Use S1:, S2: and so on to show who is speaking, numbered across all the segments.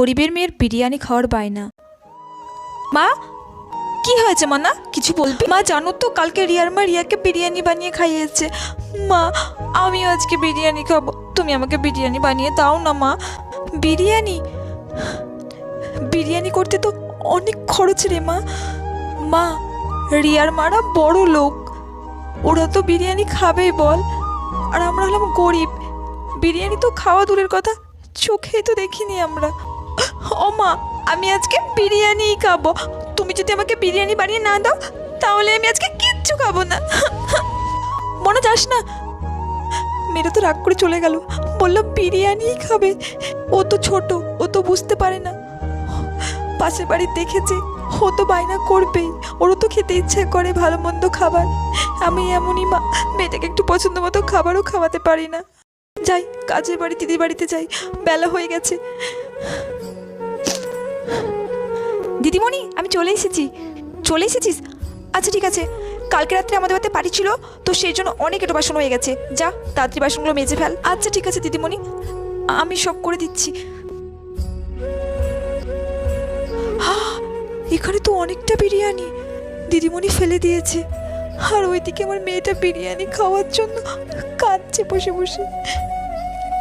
S1: গরিবের মেয়ের বিরিয়ানি খাওয়ার বায়না। মা, কি হয়েছে মা না কিছু বলবি? মা, জানো তো কালকে রিয়ার মা রিয়াকে বিরিয়ানি বানিয়ে খাইয়েছে। মা, আমিও আজকে বিরিয়ানি খাব। তুমি আমাকে বিরিয়ানি বানিয়ে দাও না মা। বিরিয়ানি? বিরিয়ানি করতে তো অনেক খরচ রে মা। মা, রিয়ার মারা বড় লোক। ওরা তো বিরিয়ানি খাবেই বল। আর আমরা হলাম গরিব। বিরিয়ানি তো খাওয়া দূরের কথা। চোখেই তো দেখিনি আমরা। ও মা আমি আজকে বিরিয়ানিই খাব। তুমি যদি আমাকে বিরিয়ানি বানিয়ে না দাও, তাহলে আমি আজকে কিচ্ছু খাব না। মনে যাস না। মেয়েটা তো রাগ করে চলে গেল। বলল, বিরিয়ানিই খাবে। ও তো ছোট, ও তো বুঝতে পারে না। পাশের বাড়ি দেখেছে, ও তো বায়না করবেই। ওরও তো খেতে ইচ্ছে করে ভালো মন্দ খাবার। আমি এমনই মা, মেয়েটাকে একটু পছন্দ মতো খাবারও খাওয়াতে পারি না। যাই, কাজের বাড়ি, দিদির বাড়িতে যাই। বেলা হয়ে গেছে। দিদিমণি, আমি চলে এসেছি। চলে এসেছিস? আচ্ছা ঠিক আছে। কালকে রাত্রে আমাদের বাড়িতে পার্টি ছিল, তো সেই জন্য অনেক একটু বাসন হয়ে গেছে। যা, তাড়াতাড়ি বাসনগুলো মেজে ফেল। আচ্ছা ঠিক আছে, দিদিমণি। আমি সব করে দিচ্ছি। এখানে তো অনেকটা বিরিয়ানি। দিদিমণি ফেলে দিয়েছে। আর ওইদিকে আমার মেয়েটা বিরিয়ানি খাওয়ার জন্য কাঁদছে বসে বসে।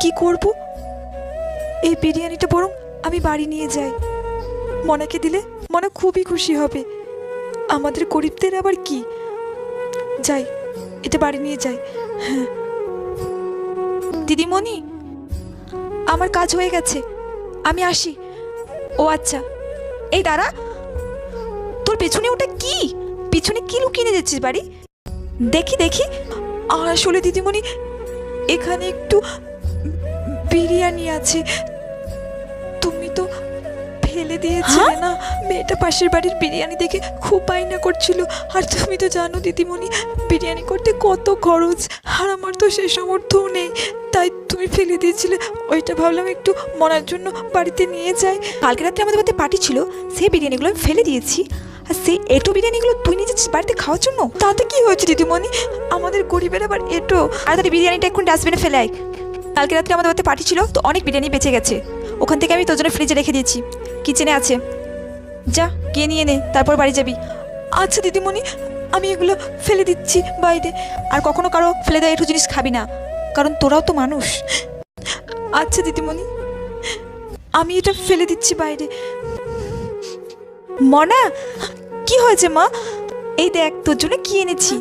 S1: কি করব? এই বিরিয়ানিটা বরং আমি বাড়ি নিয়ে যাই। মনাকে দিলে মনা খুবই খুশি হবে। আমাদের গরিবদের আবার কি? যাই, এটা বাড়ি নিয়ে যাই। হ্যাঁ। দিদিমণি, আমার কাজ হয়ে গেছে। আমি আসি। ও আচ্ছা। এই দাঁড়া। তোর পেছনে ওটা কি? পিছনে কি লুকিয়ে নিয়ে যাচ্ছিস বাড়ি? দেখি দেখি। আসলে দিদিমণি, এখানে একটু বিরিয়ানি আছে। ফেলে দিয়েছিলে না? মেয়েটা পাশের বাড়ির বিরিয়ানি দেখে খুব বায়না করছিল। আর তুমি তো জানো দিদিমণি বিরিয়ানি করতে কত খরচ আর আমার তো সে সামর্থ্যও নেই। তাই তুমি ফেলে দিয়েছিলে। ওইটা ভাবলাম একটু মনার জন্য বাড়িতে নিয়ে যাই। কালকে রাত্রে আমাদের বাড়িতে পার্টি ছিল সেই বিরিয়ানিগুলো আমি ফেলে দিয়েছি। আর সেই এটো বিরিয়ানিগুলো তুই নিজে বাড়িতে খাওয়ার জন্য? তাতে কি হয়েছে দিদিমণি? আমাদের গরিবের আবার এটো। আর তাহলে বিরিয়ানিটা এখন ডাস্টবিনে ফেলে আয়। কালকে রাত্রে আমাদের বাড়িতে পার্টি ছিল তো অনেক বিরিয়ানি বেঁচে গেছে। ওখান থেকে আমি তোর জন্য ফ্রিজে রেখে দিয়েছি। কিচেনে আছে। যা গিয়ে নিয়ে নে তারপর বাড়ি যাবি। আচ্ছা দিদিমণি আমি এগুলো ফেলে দিচ্ছি বাইরে। আর কখনো কারও ফেলে দেওয়া একটু জিনিস খাবি না কারণ তোরাও তো মানুষ। আচ্ছা দিদিমণি আমি এটা ফেলে দিচ্ছি বাইরে। মনা কি হয়েছে মা? এই দেখ তোর জন্য কি এনেছি।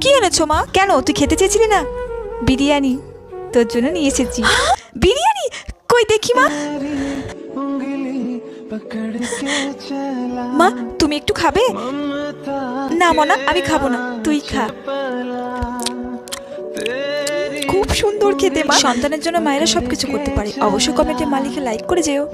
S1: কি এনেছো মা? কেন তুই খেতে চেয়েছিলি না? বিরিয়ানি তোর জন্য নিয়ে এসেছি। বিরিয়ানি? কই দেখি মা। মা তুমি একটু খাবে? না মনা আমি খাব না। তুই খা। খুব সুন্দর খেতে মা। সন্তানের জন্য মায়েরা সবকিছু করতে পারে। অবশ্য কমেন্টে মালিকে লাইক করে যেও।